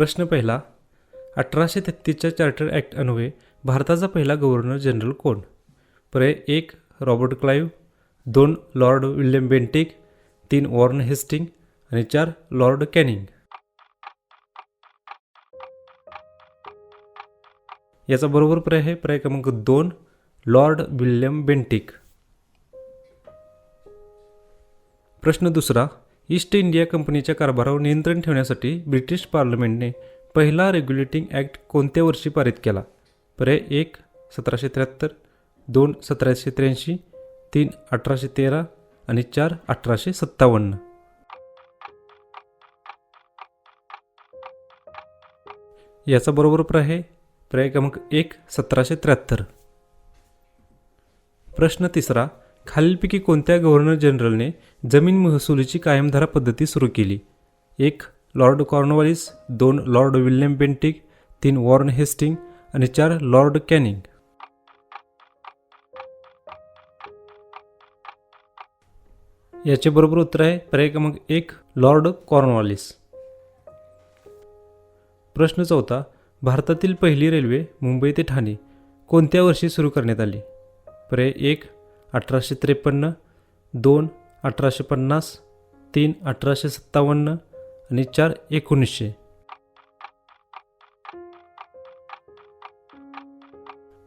प्रश्न पहिला अठराशे तेहतीसच्या चार्टर ॲक्ट अन्वये भारताचा पहिला गव्हर्नर जनरल कोण? पर्याय एक रॉबर्ट क्लाईव्ह दोन लॉर्ड विल्यम बेंटिक तीन वॉर्न हेस्टिंग आणि चार लॉर्ड कॅनिंग. याचा बरोबर पर्याय आहे पर्याय क्रमांक दोन लॉर्ड विल्यम बेंटिक. प्रश्न दुसरा ईस्ट इंडिया कंपनीच्या कारभारावर नियंत्रण ठेवण्यासाठी ब्रिटिश पार्लमेंटने पहिला रेग्युलेटिंग ॲक्ट कोणत्या वर्षी पारित केला? पर्याय एक सतराशे त्र्याहत्तर दोन सतराशे त्र्याऐंशी तीन अठराशे तेरा आणि चार अठराशे सत्तावन्न. याचा बरोबर पर्याय आहे पर्याय क्रमांक एक सतराशे त्र्याहत्तर. प्रश्न तिसरा खालीलपैकी कोणत्या गव्हर्नर जनरलने जमीन महसुलीची कायमधारा पद्धती सुरू केली? एक लॉर्ड कॉर्नवालिस दोन लॉर्ड विल्यम बेंटिक तीन वॉर्न हेस्टिंग आणि चार लॉर्ड कॅनिंग. याचे बरोबर उत्तर आहे पर्याय क्रमांक एक लॉर्ड कॉर्नवालिस. प्रश्न चौथा भारतातील पहिली रेल्वे मुंबई ते ठाणे कोणत्या वर्षी सुरू करण्यात आली? पर्याय एक अठराशे त्रेपन्न दोन अठराशे पन्नास तीन अठराशे सत्तावन्न आणि चार एकोणीसशे.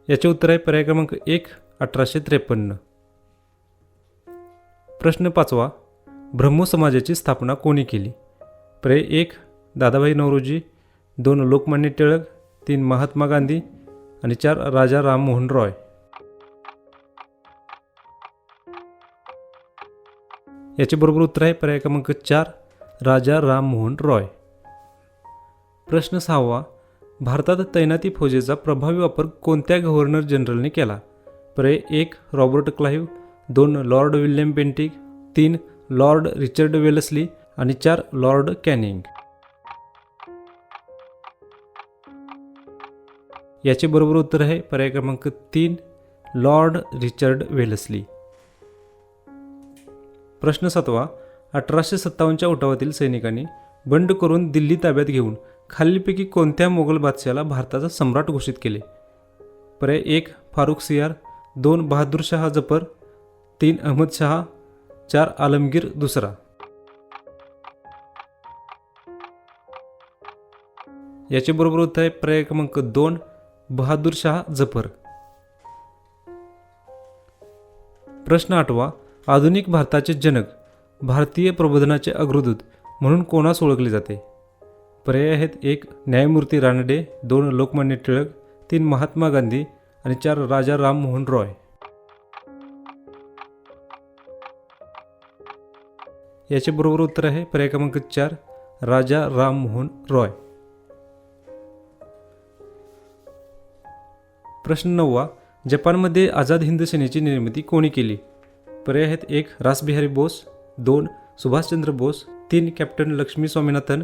याचे उत्तर आहे पर्याय क्रमांक एक अठराशे त्रेपन्न. प्रश्न पाचवा ब्रह्मो समाजाची स्थापना कोणी केली? पर्याय एक दादाभाई नवरोजी दोन लोकमान्य टिळक तीन महात्मा गांधी आणि चार राजा राममोहन रॉय. याचे बरोबर उत्तर आहे पर्याय क्रमांक चार राजा राममोहन रॉय. प्रश्न सहावा भारतात तैनाती फौजेचा प्रभावी वापर कोणत्या गव्हर्नर जनरलने केला? पर्याय एक रॉबर्ट क्लाईव्ह दोन लॉर्ड विल्यम बेंटिक तीन लॉर्ड रिचर्ड वेलसली. आणि चार लॉर्ड कॅनिंग. याचे बरोबर उत्तर आहे पर्याय क्रमांक तीन लॉर्ड रिचर्ड वेलसली. प्रश्न सातवा अठराशे सत्तावन्नच्या उठावातील सैनिकांनी बंड करून दिल्ली ताब्यात घेऊन खालीलपैकी कोणत्या मोगल बादशाला भारताचा सम्राट घोषित केले? पर्याय एक फारुख सियार दोन बहादूर शहा जफर तीन अहमद शहा चार आलमगीर दुसरा. याचे बरोबर उत्तर आहे पर्याय क्रमांक दोन बहादूर शहा जफर. प्रश्न आठवा आधुनिक भारताचे जनक भारतीय प्रबोधनाचे अग्रदूत म्हणून कोणास ओळखले जाते? पर्याय आहेत एक न्यायमूर्ती रानडे दोन लोकमान्य टिळक तीन महात्मा गांधी आणि चार राजा राममोहन रॉय. याचे बरोबर उत्तर आहे पर्याय क्रमांक चार राजा राममोहन रॉय. प्रश्न नववा जपानमध्ये आझाद हिंद सेनेची निर्मिती कोणी केली? पर्याय आहेत एक रासबिहारी बोस दोन सुभाषचंद्र बोस तीन कॅप्टन लक्ष्मी स्वामीनाथन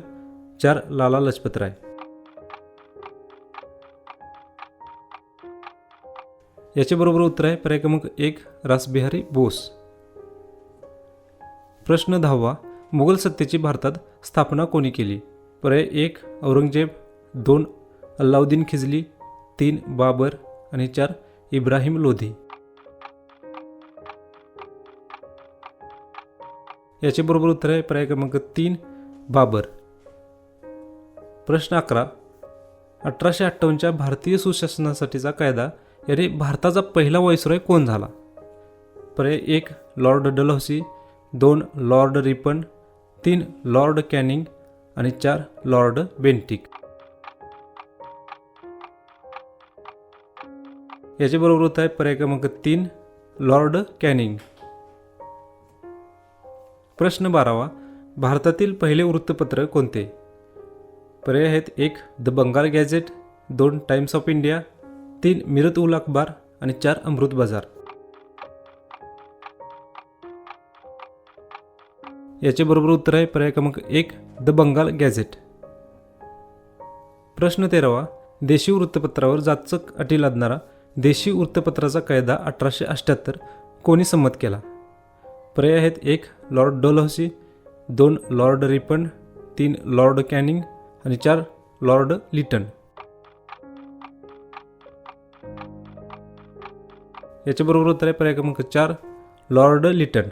चार लाला लजपतराय. याच्याबरोबर उत्तर आहे पर्याय क्रमांक एक रासबिहारी बोस. प्रश्न दहावा मुघल सत्तेची भारतात स्थापना कोणी केली? पर्याय एक औरंगजेब दोन अल्लाउद्दीन खिजली तीन बाबर आणि चार इब्राहिम लोधी. याचे बरोबर उत्तर आहे पर्याय क्रमांक तीन बाबर. प्रश्न अकरा. अठराशे अठ्ठावन्नच्या भारतीय सुशासनासाठीचा कायदा याने भारताचा पहिला व्हाईसरॉय कोण झाला? पर्याय एक लॉर्ड डलहौसी दोन लॉर्ड रिपन तीन लॉर्ड कॅनिंग आणि चार लॉर्ड बेंटिक याचे बरोबर उत्तर आहे पर्याय क्रमांक तीन लॉर्ड कॅनिंग. प्रश्न बारावा भारतातील पहिले वृत्तपत्र कोणते? पर्याय आहेत एक द बंगाल गॅझेट दोन टाइम्स ऑफ इंडिया तीन मिरत उल अखबार आणि चार अमृत बाजार. याचे बरोबर उत्तर आहे पर्याय क्रमांक एक द बंगाल गॅझेट. प्रश्न तेरावा देशी वृत्तपत्रावर जाचक अटी लादणारा देशी वृत्तपत्राचा कायदा अठराशे अठ्ठ्याहत्तर कोणी संमत केला? पर्याय आहेत. एक लॉर्ड डोलहसी दोन लॉर्ड रिपन तीन लॉर्ड कॅनिंग आणि चार लॉर्ड लिटन. याच्याबरोबर उत्तर आहे पर्याय क्रमांक चार लॉर्ड लिटन.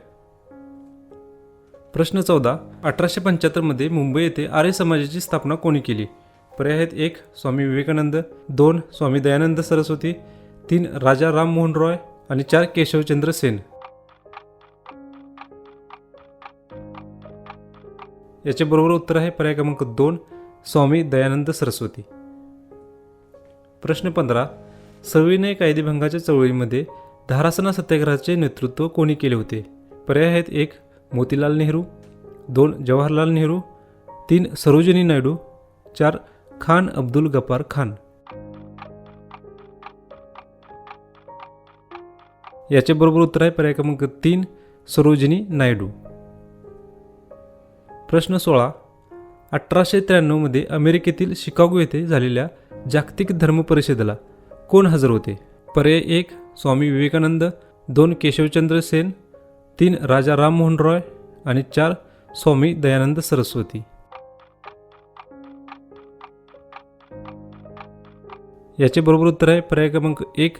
प्रश्न चौदा अठराशे पंच्याहत्तरमध्ये मुंबई येथे आर्य समाजाची स्थापना कोणी केली? पर्याय आहेत एक स्वामी विवेकानंद दोन स्वामी दयानंद सरस्वती तीन राजा राममोहन रॉय आणि चार केशवचंद्र सेन. याचे बरोबर उत्तर आहे पर्याय क्रमांक दोन स्वामी दयानंद सरस्वती. प्रश्न पंधरा सविनय कायदेभंगाच्या चळवळीमध्ये धारासना सत्याग्रहाचे नेतृत्व कोणी केले होते? पर्याय आहेत एक मोतीलाल नेहरू दोन जवाहरलाल नेहरू तीन सरोजिनी नायडू चार खान अब्दुल गफार खान. याचे बरोबर उत्तर आहे पर्याय क्रमांक तीन सरोजिनी नायडू. प्रश्न सोळा. अठराशे त्र्याण्णवमध्ये अमेरिकेतील शिकागो येथे झालेल्या जागतिक धर्म परिषदेला कोण हजर होते? पर्याय एक स्वामी विवेकानंद दोन केशवचंद्र सेन तीन राजा राममोहन रॉय आणि चार स्वामी दयानंद सरस्वती. याचे बरोबर उत्तर आहे पर्याय क्रमांक एक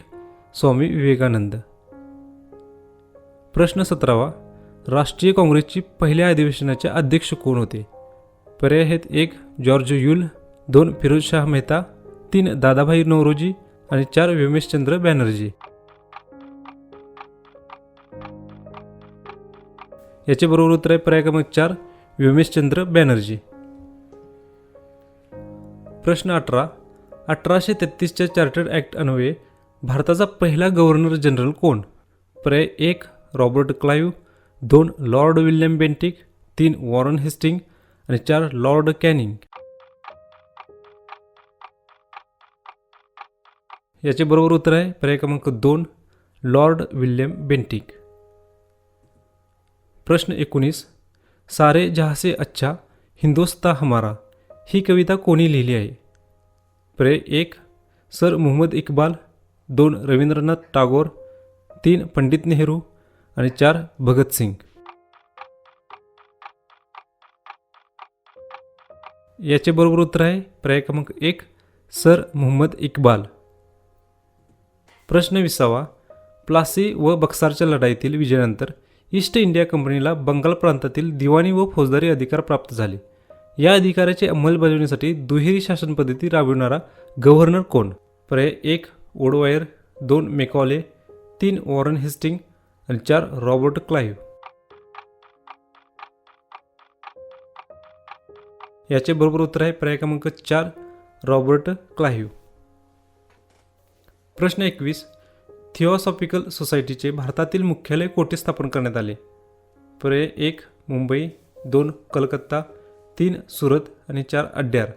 स्वामी विवेकानंद. प्रश्न सतरावा. राष्ट्रीय काँग्रेसची पहिल्या अधिवेशनाचे अध्यक्ष कोण होते? पर्याय आहेत एक जॉर्ज युल दोन फिरोजशाह मेहता तीन दादाभाई नौरोजी आणि चार व्योमेशचंद्र बॅनर्जी. याचे बरोबर उत्तर आहे पर्याय क्रमांक चार व्योमेशचंद्र बॅनर्जी. प्रश्न अठरा अठराशे तेहतीसच्या चार्टर्ड ॲक्ट अन्वये भारताचा पहिला गव्हर्नर जनरल कोण? पर्याय एक रॉबर्ट क्लाईव्ह दोन लॉर्ड विल्यम बेंटिक तीन वॉरन हेस्टिंग आणि चार लॉर्ड कॅनिंग. याचे बरोबर उत्तर आहे पर्याय क्रमांक दोन लॉर्ड विल्यम बेंटिक. प्रश्न एकोणीस सारे जहासे अच्छा हिंदोस्ता हमारा ही कविता कोणी लिहिली आहे? पर्याय एक सर मुहम्मद इक्बाल दोन रवींद्रनाथ टागोर तीन पंडित नेहरू आणि चार भगतसिंग याचे बरोबर उत्तर आहे पर्याय क्रमांक एक सर मुहम्मद इक्बाल. प्रश्न विसावा. प्लासी व बक्सारच्या लढाईतील विजयानंतर ईस्ट इंडिया कंपनीला बंगाल प्रांतातील दिवाणी व फौजदारी अधिकार प्राप्त झाले. या अधिकाराची अंमलबजावणीसाठी दुहेरी शासन पद्धती राबविणारा गव्हर्नर कोण? पर्याय एक ओडवायर. दोन मेकॉले. तीन वॉरन हेस्टिंग. आणि चार रॉबर्ट क्लाईव्ह याचे बरोबर उत्तर आहे पर्याय क्रमांक चार रॉबर्ट क्लाईव्ह प्रश्न एकवीस. थिओसॉफिकल सोसायटीचे भारतातील मुख्यालय कोठे स्थापन करण्यात आले? पर्याय एक मुंबई दोन कलकत्ता तीन सुरत आणि चार अड्यार.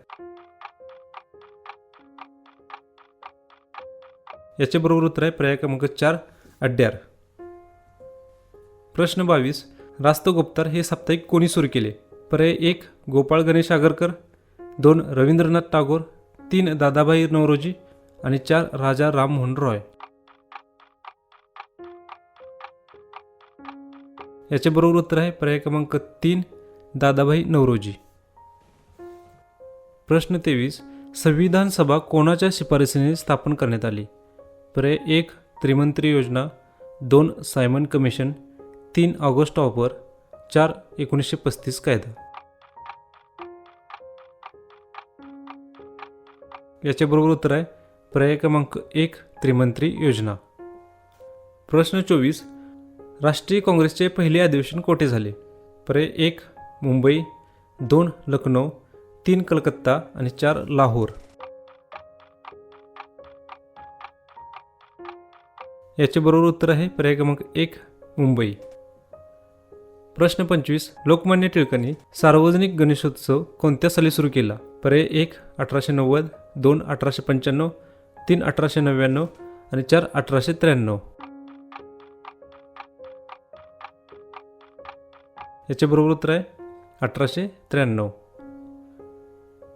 याचे बरोबर उत्तर आहे पर्याय क्रमांक चार अड्यार. प्रश्न बावीस. रास्त गुप्तार हे साप्ताहिक कोणी सुरू केले? पर्याय एक गोपाळ गणेश आगरकर. दोन रवींद्रनाथ टागोर. तीन दादाभाई नवरोजी. आणि चार राजा राममोहन रॉय. याच्याबरोबर उत्तर आहे पर्याय क्रमांक तीन दादाभाई नवरोजी. प्रश्न तेवीस. संविधान सभा कोणाच्या शिफारसीने स्थापन करण्यात आली? पर्याय एक त्रिमंत्री योजना. दोन सायमन कमिशन. तीन ऑगस्ट ऑफर चार एकोणीसशे पस्तीस कायदा. याच्याबरोबर उत्तर आहे पर्याय क्रमांक एक त्रिमंत्री योजना. प्रश्न चोवीस राष्ट्रीय काँग्रेसचे पहिले अधिवेशन कोठे झाले? पर्याय एक मुंबई दोन लखनौ तीन कलकत्ता आणि चार लाहोर. याचे बरोबर उत्तर आहे पर्याय क्रमांक एक मुंबई. प्रश्न पंचवीस. लोकमान्य टिळकांनी सार्वजनिक गणेशोत्सव कोणत्या साली सुरू केला? पर्याय एक अठराशे नव्वद दोन अठराशे पंच्याण्णव तीन अठराशे नव्याण्णव आणि चार अठराशे त्र्याण्णव. याच्याबरोबर उत्तर आहे अठराशे त्र्याण्णव.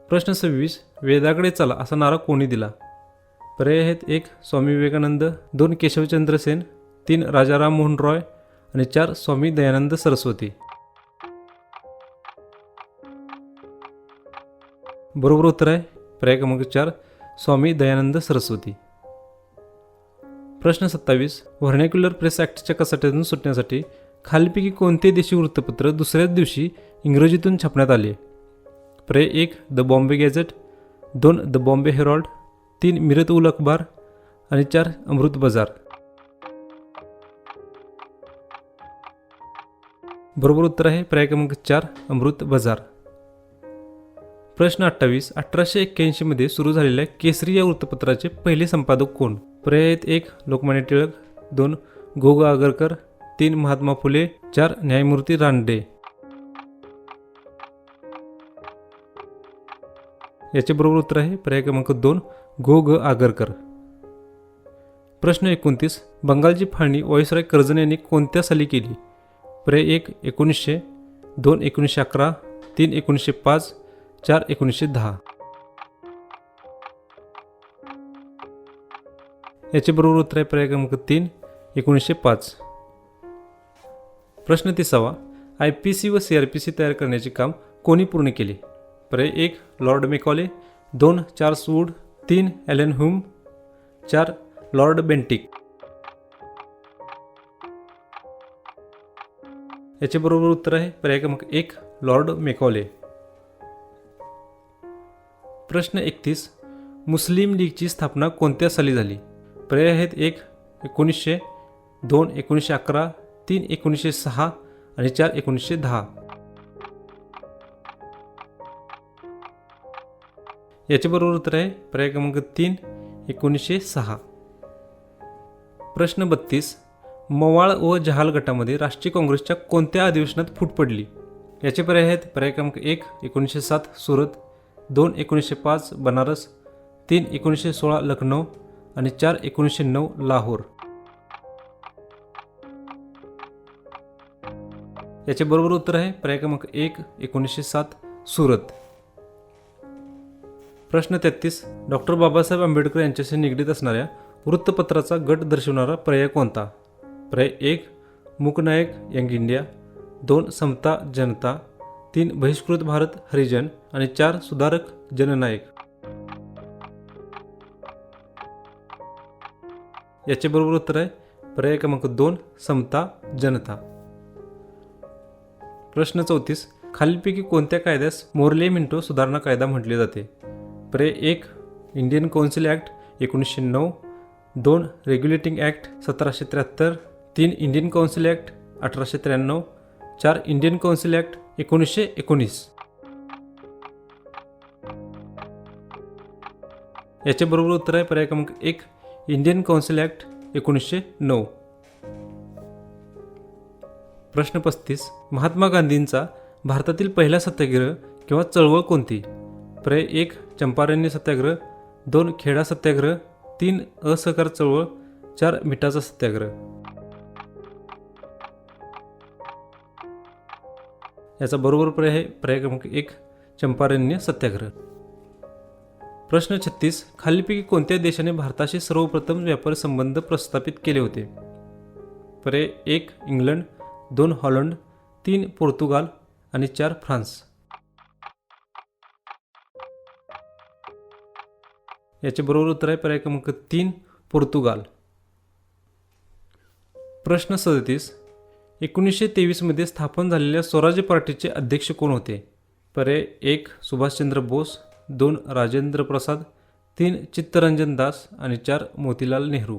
प्रश्न सव्वीस. वेदाकडे चला असा नारा कोणी दिला? पर्याय आहेत एक स्वामी विवेकानंद दोन केशवचंद्र सेन तीन राजाराम मोहन रॉय आणि चार स्वामी दयानंद सरस्वती. बरोबर उत्तर आहे. पर्याय क्रमांक चार स्वामी दयानंद सरस्वती. प्रश्न सत्तावीस व्हर्नॅक्युलर प्रेस ॲक्टच्या कसाट्यातून सुटण्यासाठी खालीपैकी कोणते देशी वृत्तपत्र दुसऱ्याच दिवशी इंग्रजीतून छापण्यात आले? पर्याय एक द बॉम्बे गॅझेट. दोन द बॉम्बे हेरॉल्ड. तीन मिरत उल अखबार आणि चार अमृत बाजार. बरोबर उत्तर आहे. पर्याय क्रमांक चार अमृत बाजार. प्रश्न अठ्ठावीस अठराशे एक्क्याऐंशीमध्ये सुरू झालेल्या केसरी या वृत्तपत्राचे पहिले संपादक कोण? पर्याय आहेत एक लोकमान्य टिळक. दोन गो आगरकर. तीन महात्मा फुले. चार न्यायमूर्ती रानडे. याचे बरोबर उत्तर आहे. पर्याय क्रमांक दोन गो ग आगरकर. प्रश्न एकोणतीस बंगालची फाळणी व्हॉइसरॉय कर्जन यांनी कोणत्या साली केली? प्रे एक एकोणीसशे दोन एकोणीसशे अकरा तीन एकोणीसशे पाच चार एकोणीसशे दहा. याच्याबरोबर उत्तर आहे पर्याय क्रमांक तीन एकोणीसशे पाच. प्रश्न तिसावा. आय पी सी व सी आर पी सी तयार करण्याचे काम कोणी पूर्ण केले? पर्याय एक लॉर्ड मेकॉले. दोन चार्ल्स वूड. तीन ॲलन हुम. चार लॉर्ड बेंटिक. याचे बरोबर उत्तर आहे पर्याय क्रमांक एक लॉर्ड मेकॉले. प्रश्न एकतीस मुस्लिम लीगची स्थापना कोणत्या साली झाली? पर्याय आहेत एक एकोणीसशे दोन एकोणीसशे अकरा तीन एकोणीसशे सहा आणि चार एकोणीसशे दहा. याचे बरोबर उत्तर आहे पर्याय क्रमांक तीन एकोणीसशे सहा. प्रश्न बत्तीस मवाळ व जहाल गटामध्ये राष्ट्रीय काँग्रेसच्या कोणत्या अधिवेशनात फूट पडली? याचे पर्याय आहेत पर्याय क्रमांक एक एकोणीसशे सात सुरत दोन एकोणीसशे पाच बनारस तीन एकोणीसशे सोळा लखनौ आणि चार एकोणीसशे नऊ लाहोर. याचे बरोबर उत्तर आहे पर्याय क्रमांक एक एकोणीसशे सात सुरत. प्रश्न तेहतीस डॉक्टर बाबासाहेब आंबेडकर यांच्याशी निगडीत असणाऱ्या वृत्तपत्राचा गट दर्शवणारा पर्याय कोणता? पर्याय एक मूकनायक यंग इंडिया. दोन समता जनता. तीन बहिष्कृत भारत हरिजन. आणि चार सुधारक जननायक. याचे बरोबर उत्तर आहे पर्याय क्रमांक दोन समता जनता. प्रश्न चौतीस खालीलपैकी कोणत्या कायद्यास मोरले मिंटो सुधारणा कायदा म्हटले जाते? पर्याय एक इंडियन कौन्सिल ॲक्ट एकोणीसशे नऊ. दोन रेग्युलेटिंग ॲक्ट सतराशे त्र्याहत्तर. तीन इंडियन कौन्सिल ॲक्ट अठराशे त्र्याण्णव चार इंडियन कौन्सिल ॲक्ट एकोणीसशे एकोणीस. याच्याबरोबर उत्तर आहे पर्याय क्रमांक एक इंडियन कौन्सिल ॲक्ट एकोणीसशे नऊ. प्रश्न पस्तीस महात्मा गांधींचा भारतातील पहिला सत्याग्रह किंवा चळवळ कोणती? पर्याय एक चंपारण्य सत्याग्रह दोन खेडा सत्याग्रह तीन असहकार चळवळ चार मिठाचा सत्याग्रह. याचा बरोबर पर्याय आहे पर्याय क्रमांक एक चंपारण्य सत्याग्रह. प्रश्न छत्तीस खालीपैकी कोणत्या देशाने भारताशी सर्वप्रथम व्यापार संबंध प्रस्थापित केले होते? पर्याय एक इंग्लंड दोन हॉलंड तीन पोर्तुगाल आणि चार फ्रान्स. याचे बरोबर उत्तर आहे पर्याय क्रमांक तीन पोर्तुगाल. प्रश्न सदतीस एकोणीसशे तेवीसमध्ये स्थापन झालेल्या स्वराज्य पार्टीचे अध्यक्ष कोण होते? पर्याय एक सुभाषचंद्र बोस दोन राजेंद्र प्रसाद तीन चित्तरंजन दास आणि चार मोतीलाल नेहरू.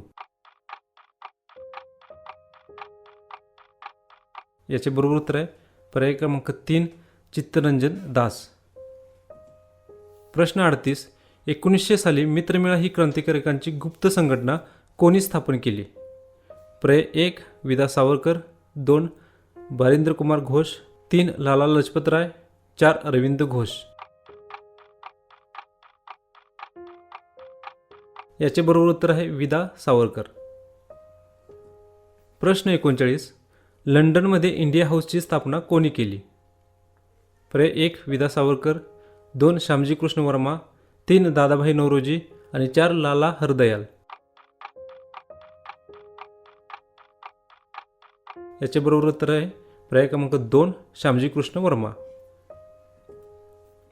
याचे बरोबर उत्तर आहे पर्याय क्रमांक तीन चित्तरंजन दास. प्रश्न अडतीस एकोणीसशे साली मित्रमेळा ही क्रांतिकारकांची गुप्त संघटना कोणी स्थापन केली? पर्याय एक विदा सावरकर दोन बारिंद्र कुमार घोष. तीन लाला लजपत राय. चार अरविंद घोष. याचे बरोबर उत्तर आहे विदा सावरकर. प्रश्न एकोणचाळीस. लंडनमध्ये इंडिया हाऊसची स्थापना कोणी केली? पर्याय एक विदा सावरकर. दोन श्यामजी कृष्ण वर्मा. तीन दादाभाई नवरोजी आणि चार लाला हरदयाल. याच्याबरोबर उत्तर आहे पर्याय क्रमांक दोन श्यामजी कृष्ण वर्मा.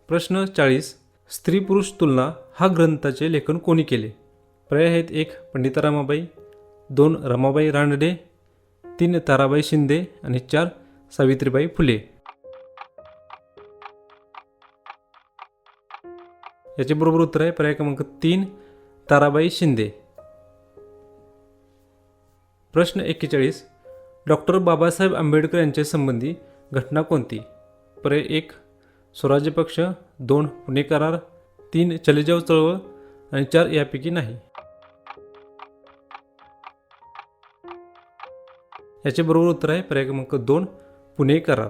प्रश्न चाळीस स्त्री पुरुष तुलना हा ग्रंथाचे लेखन कोणी केले? पर्याय आहेत एक पंडिता रमाबाई दोन रमाबाई रानडे तीन ताराबाई शिंदे आणि चार सावित्रीबाई फुले. याच्याबरोबर उत्तर आहे पर्याय क्रमांक तीन ताराबाई शिंदे. प्रश्न एक्केचाळीस डॉक्टर बाबासाहेब आंबेडकर यांच्या संबंधी घटना कोणती? पर्याय एक स्वराज्य पक्ष. दोन पुणे करार. तीन चलेजाव चळवळ. आणि चार यापैकी नाही. याचे बरोबर उत्तर आहे पर्याय क्रमांक दोन पुणे करार.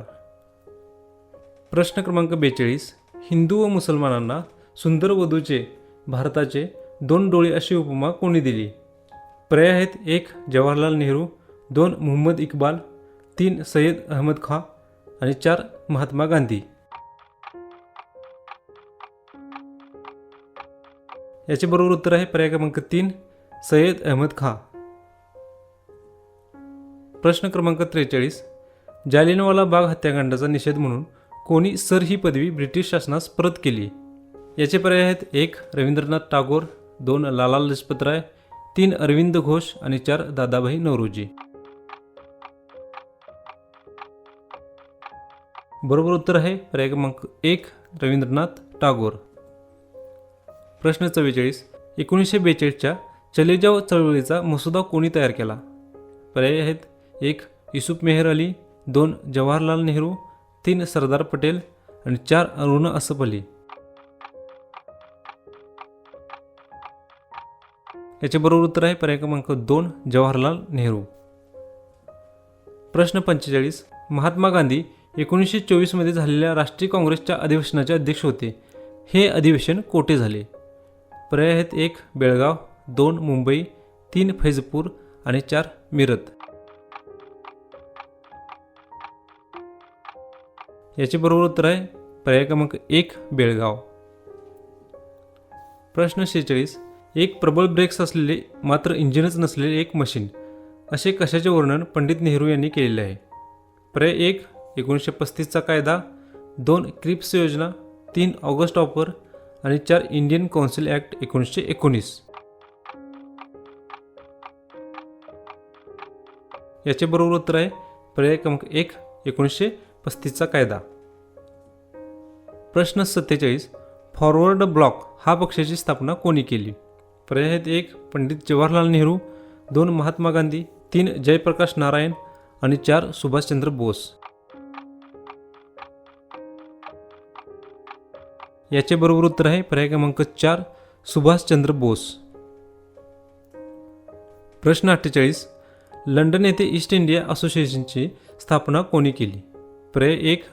प्रश्न क्रमांक बेचाळीस हिंदू व मुसलमानांना सुंदर वधूचे भारताचे दोन डोळे अशी उपमा कोणी दिली? पर्याय आहेत एक जवाहरलाल नेहरू. दोन मुहम्मद इक्बाल तीन सय्यद अहमद खां आणि चार महात्मा गांधी. याचे बरोबर उत्तर आहे पर्याय क्रमांक तीन सय्यद अहमद खां. प्रश्न क्रमांक त्रेचाळीस जालिनवाला बाग हत्याकांडाचा निषेध म्हणून कोणी सर ही पदवी ब्रिटिश शासनास परत केली? याचे पर्याय आहेत एक रवींद्रनाथ टागोर दोन लाला लजपतराय तीन अरविंद घोष आणि चार दादाभाई नवरोजी बरोबर उत्तर आहे. पर्याय क्रमांक एक रवींद्रनाथ टागोर. प्रश्न चव्वेचाळीस एकोणीसशे बेचाळीसच्या चलेजाव चळवळीचा मसुदा कोणी तयार केला? पर्याय आहेत. एक युसुफ मेहर अली. दोन जवाहरलाल नेहरू. तीन सरदार पटेल. आणि चार अरुण असफ अली. याचे बरोबर उत्तर आहे. पर्याय क्रमांक दोन जवाहरलाल नेहरू. प्रश्न पंचेचाळीस. महात्मा गांधी एकोणीसशे चोवीसमध्ये झालेल्या राष्ट्रीय काँग्रेसच्या अधिवेशनाचे अध्यक्ष होते. हे अधिवेशन कोठे झाले. पर्याय आहेत एक बेळगाव दोन मुंबई तीन फैजपूर आणि चार मिरत याचे बरोबर उत्तर आहे पर्याय क्रमांक एक बेळगाव. प्रश्न शेहेचाळीस. एक प्रबळ ब्रेक्स असलेले मात्र इंजिनच नसलेले एक मशीन असे कशाचे वर्णन पंडित नेहरू यांनी केलेले आहे? पर्याय एक एकोणीसशे पस्तीसचा कायदा दोन क्रिप्स योजना तीन ऑगस्ट ऑफर आणि चार इंडियन कौन्सिल ॲक्ट एकोणीसशे एकोणीस. याचे बरोबर उत्तर आहे पर्याय क्रमांक एक एकोणीसशे पस्तीसचा कायदा. प्रश्न सत्तेचाळीस फॉरवर्ड ब्लॉक हा पक्षाची स्थापना कोणी केली? पर्याय आहेत एक पंडित जवाहरलाल नेहरू दोन महात्मा गांधी तीन जयप्रकाश नारायण आणि चार सुभाषचंद्र बोस. याचे बरोबर उत्तर आहे पर्याय क्रमांक चार सुभाषचंद्र बोस. प्रश्न अठ्ठेचाळीस लंडन येथे ईस्ट इंडिया असोसिएशनची स्थापना कोणी केली? पर्याय एक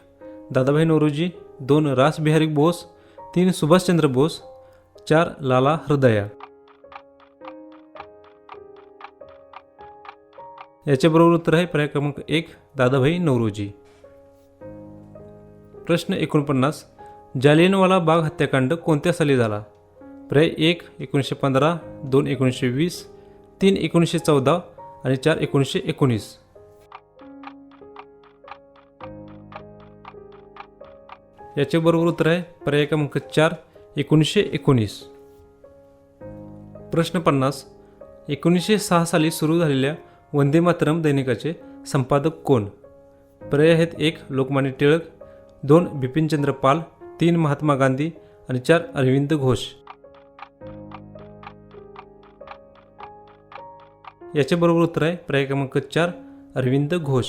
दादाभाई नौरोजी दोन रासबिहारी बोस तीन सुभाषचंद्र बोस चार लाला हृदया. याचे बरोबर उत्तर आहे पर्याय क्रमांक एक दादाभाई नौरोजी. प्रश्न एकोणपन्नास जालियनवाला बाग हत्याकांड कोणत्या साली झाला? पर्याय एक एकोणीसशे पंधरा दोन एकोणीसशे वीस तीन एकोणीसशे चौदा आणि चार एकोणीसशे एकोणीस. याचे बरोबर उत्तर आहे पर्याय क्रमांक चार एकोणीसशे एकोणीस. प्रश्न पन्नास एकोणीसशे सहा साली सुरू झालेल्या वंदे मातरम दैनिकाचे संपादक कोण? पर्याय आहेत एक लोकमान्य टिळक दोन बिपिनचंद्र पाल तीन महात्मा गांधी आणि चार अरविंद घोष. याच्याबरोबर उत्तर आहे पर्याय क्रमांक चार अरविंद घोष.